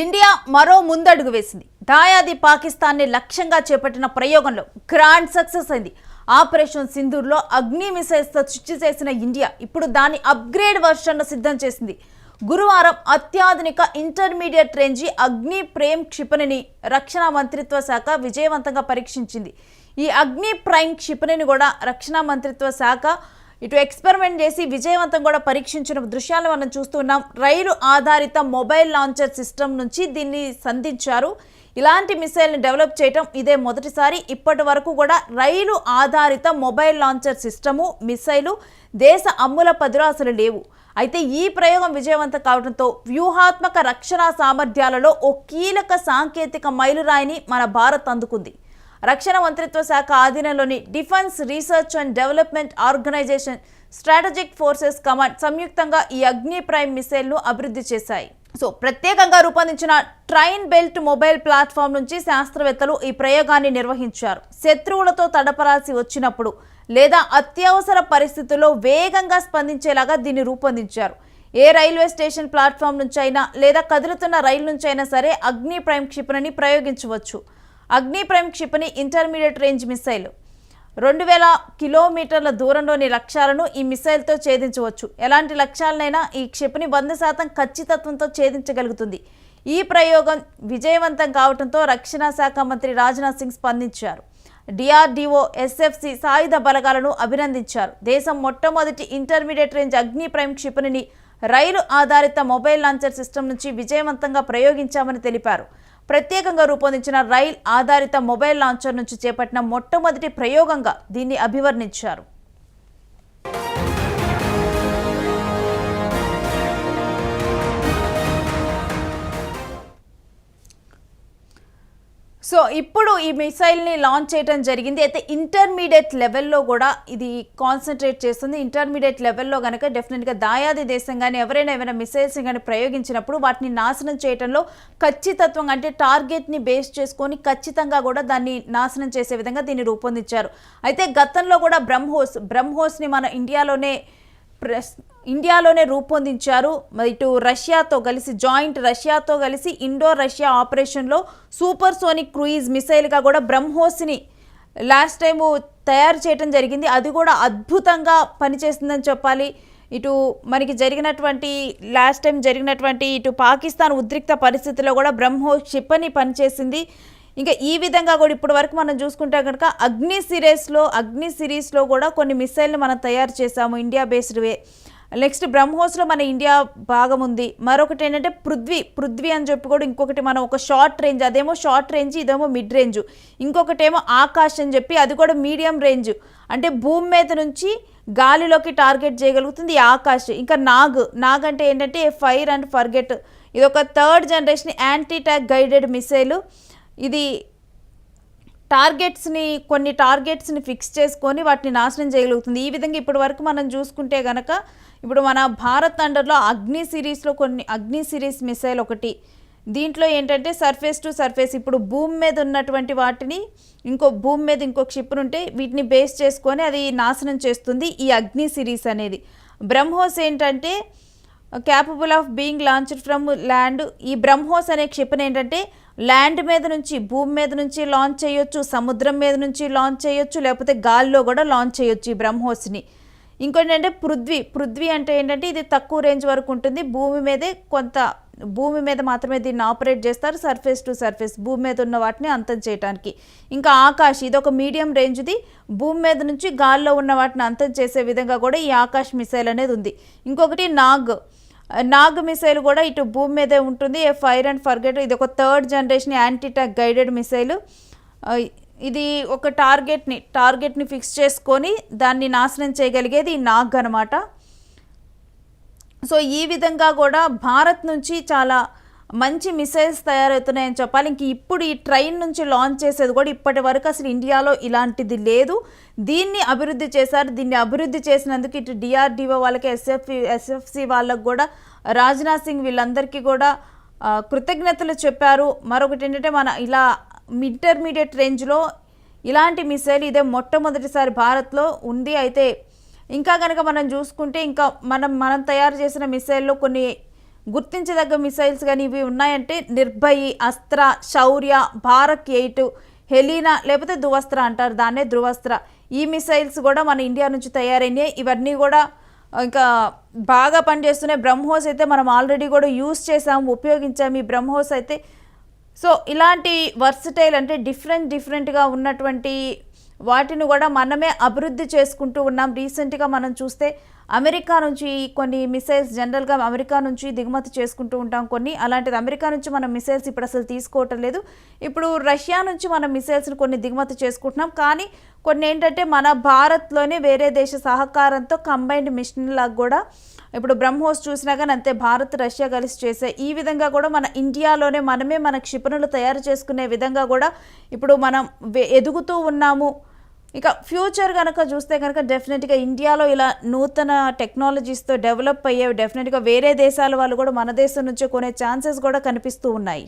India మరో ముందడుగు వేసింది. దాయాది పాకిస్తాన్ని లక్ష్యంగా చేపట్టిన ప్రయోగంలో గ్రాండ్ సక్సెస్ అయింది. ఆపరేషన్ సింధూర్లో అగ్ని మిసైల్స్తో చిచ్చు చేసిన ఇండియా ఇప్పుడు దాని అప్గ్రేడ్ వర్షన్ను సిద్ధం చేసింది. గురువారం అత్యాధునిక ఇంటర్మీడియట్ రేంజి అగ్ని ప్రేమ్ క్షిపణిని రక్షణ మంత్రిత్వ శాఖ విజయవంతంగా పరీక్షించింది. ఈ అగ్ని ప్రైమ్ క్షిపణిని కూడా రక్షణ మంత్రిత్వ శాఖ ఇటు ఎక్స్పెరిమెంట్ చేసి విజయవంతం కూడా పరీక్షించిన దృశ్యాలు మనం చూస్తున్నాం. రైలు ఆధారిత మొబైల్ లాంచర్ సిస్టమ్ నుంచి దీన్ని సంధించారు. ఇలాంటి మిసైల్ని డెవలప్ చేయటం ఇదే మొదటిసారి. ఇప్పటి వరకు కూడా రైలు ఆధారిత మొబైల్ లాంచర్ సిస్టము మిసైలు దేశ అమ్ముల పదులు అసలు లేవు. అయితే ఈ ప్రయోగం విజయవంతం కావడంతో వ్యూహాత్మక రక్షణ సామర్థ్యాలలో ఓ కీలక సాంకేతిక మైలురాయిని మన భారత్ అందుకుంది. రక్షణ మంత్రిత్వ శాఖ ఆధీనంలోని defence research and development organisation strategic forces command సంయుక్తంగా ఈ అగ్ని ప్రైమ్ మిసైల్ను అభివృద్ధి చేశాయి. సో ప్రత్యేకంగా రూపొందించిన ట్రైన్ బెల్ట్ మొబైల్ ప్లాట్ఫామ్ నుంచి శాస్త్రవేత్తలు ఈ ప్రయోగాన్ని నిర్వహించారు. శత్రువులతో తడపరాల్సి వచ్చినప్పుడు లేదా అత్యవసర పరిస్థితుల్లో వేగంగా స్పందించేలాగా దీన్ని రూపొందించారు. ఏ రైల్వే స్టేషన్ ప్లాట్ఫామ్ నుంచి అయినా లేదా కదులుతున్న రైలు నుంచి అయినా సరే అగ్ని ప్రైమ్ క్షిపణిని ప్రయోగించవచ్చు. అగ్ని ప్రేమ్ క్షిపణి ఇంటర్మీడియట్ రేంజ్ మిసైల్. రెండు వేల కిలోమీటర్ల దూరంలోని లక్ష్యాలను ఈ మిసైల్తో ఛేదించవచ్చు. ఎలాంటి లక్ష్యాలనైనా ఈ క్షిపణి వంద శాతం ఖచ్చితత్వంతో ఛేదించగలుగుతుంది. ఈ ప్రయోగం విజయవంతం కావడంతో రక్షణ శాఖ మంత్రి రాజ్నాథ్ సింగ్ స్పందించారు. డిఆర్డిఓ ఎస్ఎఫ్సి సాయుధ బలగాలను అభినందించారు. దేశం మొట్టమొదటి ఇంటర్మీడియట్ రేంజ్ అగ్ని ప్రైమ్ క్షిపణిని రైలు ఆధారిత మొబైల్ లాంచర్ సిస్టమ్ నుంచి విజయవంతంగా ప్రయోగించామని తెలిపారు. ప్రత్యేకంగా రూపొందించిన రైల్ ఆధారిత మొబైల్ లాంచర్ నుంచి చేపట్టిన మొట్టమొదటి ప్రయోగంగా దీన్ని అభివర్ణించారు. సో ఇప్పుడు ఈ మిసైల్ని లాంచ్ చేయడం జరిగింది. అయితే ఇంటర్మీడియట్ లెవెల్లో కూడా ఇది కాన్సన్ట్రేట్ చేస్తుంది. ఇంటర్మీడియట్ లెవెల్లో కనుక డెఫినెట్గా దాయాది దేశం కానీ ఎవరైనా ఏమైనా మిసైల్స్ కానీ ప్రయోగించినప్పుడు వాటిని నాశనం చేయడంలో ఖచ్చితత్వం అంటే టార్గెట్ని బేస్ చేసుకొని ఖచ్చితంగా కూడా దాన్ని నాశనం చేసే విధంగా దీన్ని రూపొందించారు. అయితే గతంలో కూడా బ్రహ్మోస్ బ్రహ్మోస్ని మన ఇండియాలోనే ప్రెస్ ఇండియాలోనే రూపొందించారు. ఇటు రష్యాతో కలిసి జాయింట్ రష్యాతో కలిసి ఇండో రష్యా ఆపరేషన్లో సూపర్ సోనిక్ క్రూయిజ్ మిసైల్గా కూడా బ్రహ్మోస్ని లాస్ట్ టైం తయారు చేయడం జరిగింది. అది కూడా అద్భుతంగా పనిచేస్తుందని చెప్పాలి. ఇటు మనకి జరిగినటువంటి లాస్ట్ టైం జరిగినటువంటి ఇటు పాకిస్తాన్ ఉద్రిక్త పరిస్థితిలో కూడా బ్రహ్మోస్ క్షిపణి పనిచేసింది. ఇంకా ఈ విధంగా కూడా ఇప్పటి వరకు మనం చూసుకుంటే కనుక అగ్ని సిరీస్లో అగ్ని సిరీస్లో కూడా కొన్ని మిసైల్ని మనం తయారు చేసాము ఇండియా బేస్డ్ వే నెక్స్ట్ బ్రహ్మోస్లో మన ఇండియా భాగం ఉంది. మరొకటి ఏంటంటే పృథ్వీ పృథ్వీ అని చెప్పి కూడా ఇంకొకటి మనం ఒక షార్ట్ రేంజ్ అదేమో షార్ట్ రేంజ్ ఇదేమో మిడ్ రేంజ్ ఇంకొకటి ఏమో అని చెప్పి అది కూడా మీడియం రేంజ్ అంటే భూమి మీద నుంచి గాలిలోకి టార్గెట్ చేయగలుగుతుంది ఆకాష్ ఇంకా నాగ్ నాగ్ అంటే ఏంటంటే ఫైర్ అండ్ ఫర్గెట్ ఇది ఒక third generation anti tank guided missile ఇది టార్గెట్స్ని కొన్ని టార్గెట్స్ని ఫిక్స్ చేసుకొని వాటిని నాశనం చేయగలుగుతుంది. ఈ విధంగా ఇప్పటి వరకు మనం చూసుకుంటే గనక ఇప్పుడు మన భారత్ అండర్లో అగ్ని సిరీస్లో కొన్ని అగ్ని సిరీస్ మిసైల్ ఒకటి. దీంట్లో ఏంటంటే సర్ఫేస్ టు సర్ఫేస్ ఇప్పుడు భూమి మీద ఉన్నటువంటి వాటిని ఇంకో భూమి మీద ఇంకో క్షిప్ను ఉంటే వీటిని బేస్ చేసుకొని అది నాశనం చేస్తుంది ఈ అగ్ని సిరీస్ అనేది. బ్రహ్మోస్ ఏంటంటే capable of being launched from land ఈ బ్రహ్మోస్ అనే క్షిపణి ఏంటంటే ల్యాండ్ మీద నుంచి భూమి మీద నుంచి లాంచ్ చేయొచ్చు సముద్రం మీద నుంచి లాంచ్ చేయొచ్చు లేకపోతే గాల్లో కూడా లాంచ్ చేయొచ్చు ఈ బ్రహ్మోస్ని. ఇంకోటి ఏంటంటే పృథ్వీ పృథ్వీ అంటే ఏంటంటే ఇది తక్కువ రేంజ్ వరకు ఉంటుంది. భూమి మీదే కొంత భూమి మీద మాత్రమే దీన్ని ఆపరేట్ చేస్తారు సర్ఫేస్ టు సర్ఫేస్ భూమి మీద ఉన్న వాటిని అంతం చేయడానికి ఇంకా ఆకాశ్ ఇది ఒక మీడియం రేంజ్ది భూమి మీద నుంచి గాల్లో ఉన్న వాటిని అంతం చేసే విధంగా కూడా ఈ ఆకాశ్ మిసైల్ అనేది ఉంది. ఇంకొకటి నాగ్. నాగ్ మిసైల్ కూడా ఇటు భూమి మీదే ఉంటుంది. ఏ ఫైర్ అండ్ ఫర్గెట్ ఇది ఒక third generation anti tank guided missile. ఇది ఒక టార్గెట్ని టార్గెట్ని ఫిక్స్ చేసుకొని దాన్ని నాశనం చేయగలిగేది ఈ నాగ్ అనమాట సో ఈ విధంగా కూడా భారత్ నుంచి చాలా మంచి మిసైల్స్ తయారవుతున్నాయని చెప్పాలి. ఇంక ఇప్పుడు ఈ ట్రైన్ నుంచి లాంచ్ చేసేది కూడా ఇప్పటి వరకు అసలు ఇండియాలో ఇలాంటిది లేదు. దీన్ని అభివృద్ధి చేశారు. దీన్ని అభివృద్ధి చేసినందుకు ఇటు డిఆర్డిఓ వాళ్ళకి ఎస్ఎఫ్ ఎస్ఎఫ్సి వాళ్ళకు కూడా రాజ్నాథ్ సింగ్ వీళ్ళందరికీ కూడా కృతజ్ఞతలు చెప్పారు. మరొకటి ఏంటంటే మన ఇలా ఇంటర్మీడియట్ రేంజ్లో ఇలాంటి మిసైల్ ఇదే మొట్టమొదటిసారి భారత్లో ఉంది. అయితే ఇంకా కనుక మనం చూసుకుంటే ఇంకా మనం మనం తయారు చేసిన మిసైల్లో కొన్ని గుర్తించదగ్గ మిసైల్స్ కానీ ఇవి ఉన్నాయంటే నిర్భయి అస్త్ర శౌర్య భారత్ ఎయిట్ హెలీనా లేకపోతే ధృవస్త్ర అంటారు. దాన్నే ధృవస్త్ర. ఈ మిసైల్స్ కూడా మన ఇండియా నుంచి తయారైనాయి. ఇవన్నీ కూడా ఇంకా బాగా పనిచేస్తున్నాయి. బ్రహ్మోస్ అయితే మనం ఆల్రెడీ కూడా యూస్ చేసాము ఉపయోగించాము ఈ బ్రహ్మోస్ అయితే. సో ఇలాంటి వర్సటైల్ అంటే డిఫరెంట్ డిఫరెంట్గా ఉన్నటువంటి వాటిని కూడా మనమే అభివృద్ధి చేసుకుంటూ ఉన్నాం. రీసెంట్గా మనం చూస్తే అమెరికా నుంచి కొన్ని మిసైల్స్ జనరల్గా అమెరికా నుంచి దిగుమతి చేసుకుంటూ ఉంటాం కొన్ని. అలాంటిది అమెరికా నుంచి మనం మిసైల్స్ ఇప్పుడు అసలు తీసుకోవటం లేదు. ఇప్పుడు రష్యా నుంచి మనం మిసైల్స్ని కొన్ని దిగుమతి చేసుకుంటున్నాం. కానీ కొన్ని ఏంటంటే మన భారత్లోనే వేరే దేశ సహకారంతో కంబైన్డ్ మిషన్ లాగా కూడా ఇప్పుడు బ్రహ్మోస్ చూసినా కానీ అంతే భారత్ రష్యా కలిసి చేసే ఈ విధంగా కూడా మన ఇండియాలోనే మనమే మన క్షిపణులు తయారు చేసుకునే విధంగా కూడా ఇప్పుడు మనం ఎదుగుతూ ఉన్నాము. ఇక ఫ్యూచర్ కనుక చూస్తే కనుక డెఫినెట్గా ఇండియాలో ఇలా నూతన టెక్నాలజీస్తో డెవలప్ అయ్యేవి డెఫినెట్గా వేరే దేశాల వాళ్ళు కూడా మన దేశం నుంచే కొనే ఛాన్సెస్ కూడా కనిపిస్తూ ఉన్నాయి.